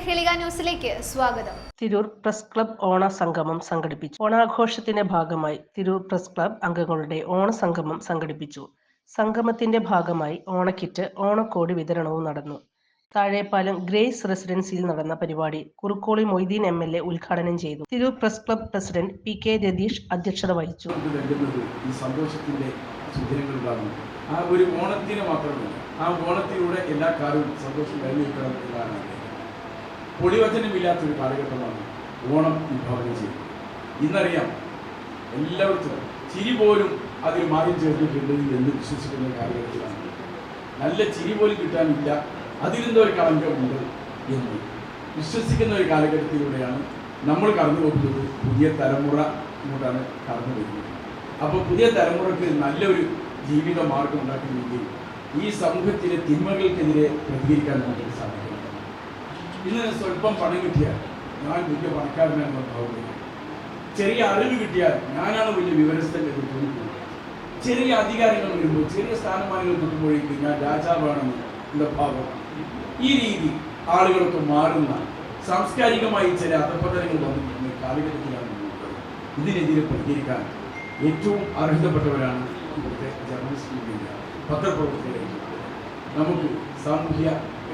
Prahelika ന്യൂസിലേക്ക് സ്വാഗതം. Tirur press club ഓണ സംഗമം സംഘടിപ്പിച്ചു. ഓണാഘോഷത്തിന്റെ ഭാഗമായി തിരൂർ പ്രസ് ക്ലബ് അംഗങ്ങളുടെ ഓണ സംഗമം സംഘടിപ്പിച്ചു. സംഗമത്തിന്റെ ഭാഗമായി ഓണക്കിറ്റ് ഓണക്കോടി വിതരണവും നടന്നു. താഴെപ്പാലം ഗ്രേസ് റെസിഡൻസിയിൽ നടന്ന പരിപാടി Kurukkoli Moideen M L A ഉദ്ഘാടനം ചെയ്തു. Tirur press club president P K Ratheesh അധ്യക്ഷത വഹിച്ചു. ഈ ആ ഒരു ഓണത്തിന് മാത്രമല്ല ആ ഓണത്തിലൂടെ എല്ലാ കാര്യവും സന്തോഷം കഴിഞ്ഞിരിക്കണം എന്നാണ് ആഗ്രഹം. പൊളിവചനമില്ലാത്തൊരു കാലഘട്ടമാണ് ഓണം വിഭാവനം ചെയ്തു ഇന്നറിയാം എല്ലാവർക്കും ചിരി പോലും അതിൽ മാറി ചേർന്നിട്ടുണ്ട് എന്ന് വിശ്വസിക്കുന്ന കാലഘട്ടത്തിലാണ്. നല്ല ചിരി പോലും കിട്ടാനില്ല അതിലെന്തോ ഒരു കളങ്കമുണ്ട് എന്ന് വിശ്വസിക്കുന്ന ഒരു കാലഘട്ടത്തിലൂടെയാണ് നമ്മൾ കടന്നു പോകുന്നത് പുതിയ തലമുറ ഇങ്ങോട്ടാണ് കടന്നു വരുന്നത്. അപ്പോൾ പുതിയ തലമുറയ്ക്ക് നല്ലൊരു ജീവിത മാർഗം ഉണ്ടാക്കുന്നെങ്കിൽ ഈ സമൂഹത്തിലെ തിന്മകൾക്കെതിരെ പ്രതികരിക്കാൻ നമുക്ക് സാധിക്കണം. ഇന്ന് സ്വല്പം പണം കിട്ടിയാൽ ഞാൻ വലിയ പണക്കാരനാണെന്ന് പറഞ്ഞു ചെറിയ അറിവ് കിട്ടിയാൽ ഞാനാണ് വലിയ വിവരസ്ഥൻ ചെറിയ അധികാരങ്ങൾ വരുമ്പോൾ ചെറിയ സ്ഥാനമാനങ്ങൾ കിട്ടുമ്പോഴേക്കും ഞാൻ രാജാവാണെന്ന് എന്റെ ഭാവം. ഈ രീതി ആളുകൾക്ക് മാറുന്ന സാംസ്കാരികമായി ചില അധപ്പതനങ്ങൾ വന്നിട്ടുണ്ട് കാലഘട്ടത്തിലാണ്. ഇതിനെതിരെ പ്രതികരിക്കാൻ ഏറ്റവും അർഹതപ്പെട്ടവരാണ് ഇവിടുത്തെ ജേർണലിസ്റ്റ് പത്രപ്രവർത്തകരെ. നമുക്ക് സാമൂഹ്യ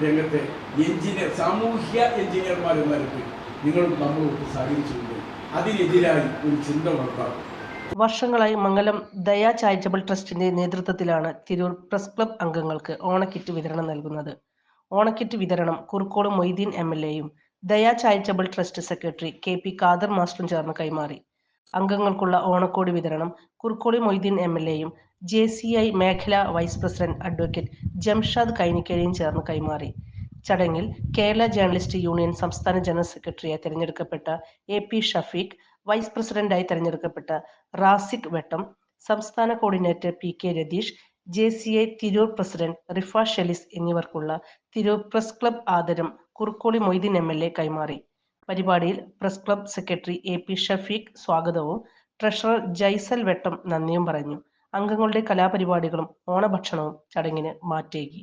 രംഗത്തെ എഞ്ചിനീയർ സാമൂഹ്യ നിലയ്ക്ക് നിങ്ങളും നമ്മളൊക്കെ സഹകരിച്ചുകൊണ്ട് അതിനെതിരായി ഒരു ചിന്ത വളർത്താം വർഷങ്ങളായി മംഗലം ദയാ ചാരിറ്റബിൾ ട്രസ്റ്റിന്റെ നേതൃത്വത്തിലാണ് തിരൂർ പ്രസ് ക്ലബ് അംഗങ്ങൾക്ക് ഓണക്കിറ്റ് വിതരണം നൽകുന്നത്. ഓണക്കിറ്റ് വിതരണം കുറുക്കോട് മൊയ്തീൻ എം എൽ എയും Daya charitable trust secretary K P Khader മാസ്റ്ററും ചേർന്ന് കൈമാറി. അംഗങ്ങൾക്കുള്ള ഓണക്കോടി വിതരണം കുറുക്കോടി മൊയ്തീൻ എം എൽ എയും ജെ സി ഐ മേഖലാ വൈസ് പ്രസിഡന്റ് അഡ്വക്കേറ്റ് ജംഷാദ് കൈനിക്കരയും ചേർന്ന് കൈമാറി. ചടങ്ങിൽ കേരള ജേർണലിസ്റ്റ് യൂണിയൻ സംസ്ഥാന ജനറൽ സെക്രട്ടറിയായി തെരഞ്ഞെടുക്കപ്പെട്ട എ പി ഷഫീഖ് വൈസ് പ്രസിഡന്റായി തെരഞ്ഞെടുക്കപ്പെട്ട റാസിഖ് വെട്ടം സംസ്ഥാന coordinator P K Ratheesh J C I Tirur president Rifa Shelis എന്നിവർക്കുള്ള Tirur press club ആദരം Kurukkoli Moideen M L A കൈമാറി. പരിപാടിയിൽ press club secretary A P Shafeeq സ്വാഗതവും ട്രഷറർ ജൈസൽ വെട്ടം നന്ദിയും പറഞ്ഞു. അംഗങ്ങളുടെ കലാപരിപാടികളും ഓണഭക്ഷണവും ചടങ്ങിന് മാറ്റേകി.